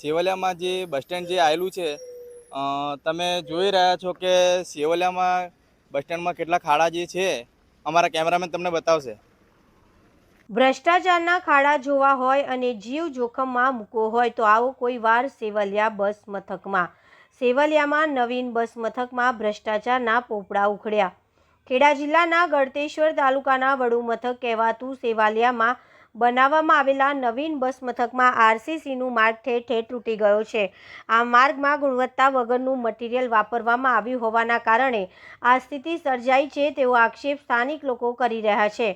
સેવલિયામાં જે bus stand જે આવેલું છે તમે જોઈ રહ્યા છો કે સેવલિયામાં બસ સ્ટેન્ડમાં કેટલા ખાડા જે છે, અમારા કેમેરામેન તમને બતાવશે. ભ્રષ્ટાચારના ખાડા જોવા હોય અને જીવ જોખમમાં મૂકવો હોય તો આવો કોઈ વાર સેવલિયા બસ મથકમાં. સેવલિયામાં નવીન બસ મથકમાં ભ્રષ્ટાચારના પોપડા ઉખડ્યા. ખેડા જિલ્લાના ગળતેશ્વર તાલુકાના વડુ મથક કહેવાતું સેવાલિયામાં બનાવવામાં આવેલા નવીન બસ મથકમાં આરસીસીનું માર્ગ ઠેર ઠેર તૂટી ગયો છે. આ માર્ગમાં ગુણવત્તા વગરનું મટીરિયલ વાપરવામાં આવ્યું હોવાના કારણે આ સ્થિતિ સર્જાઈ છે તેવો આક્ષેપ સ્થાનિક લોકો કરી રહ્યા છે.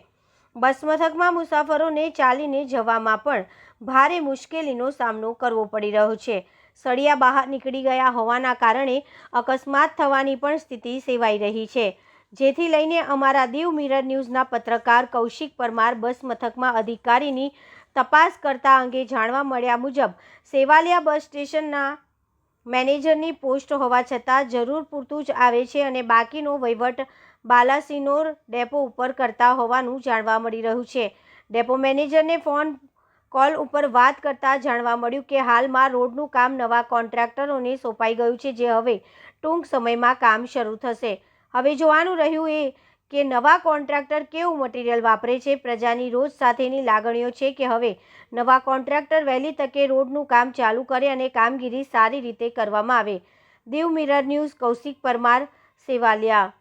બસ મથકમાં મુસાફરોને ચાલીને જવામાં પણ ભારે મુશ્કેલીનો સામનો કરવો પડી રહ્યો છે. સળિયા બહાર નીકળી ગયા હોવાના કારણે અકસ્માત થવાની પણ સ્થિતિ સેવાઈ રહી છે. જેથી લઈને અમારા દીવ મિરર ન્યૂઝના પત્રકાર કૌશિક પરમાર બસ મથકમાં અધિકારીની તપાસ કરતા અંગે જાણવા મળ્યા મુજબ, સેવાલિયા બસ સ્ટેશનના મેનેજરની પોસ્ટ હોવા છતાં જરૂર પૂરતું જ આવે છે અને બાકીનો વહીવટ બાલાસિનોર ડેપો ઉપર કરતા હોવાનું જાણવા મળી રહ્યું છે. ડેપો મેનેજરને ફોન કોલ ઉપર વાત કરતા જાણવા મળ્યું કે હાલમાં રોડનું કામ નવા કોન્ટ્રાક્ટરોને સોંપાઈ ગયું છે, જે હવે ટૂંક સમયમાં કામ શરૂ થશે. હવે જોવાનું રહ્યું એ કે નવા કોન્ટ્રાક્ટર કેવું મટીરિયલ વાપરે છે? પ્રજાની રોજ સાથેની લાગણીઓ છે કે હવે નવા કોન્ટ્રાક્ટર વહેલી તકે રોડનું કામ ચાલુ કરે અને કામગીરી સારી રીતે કરવામાં આવે. Dev mirror news, Kaushik Parmar, Sevaliya.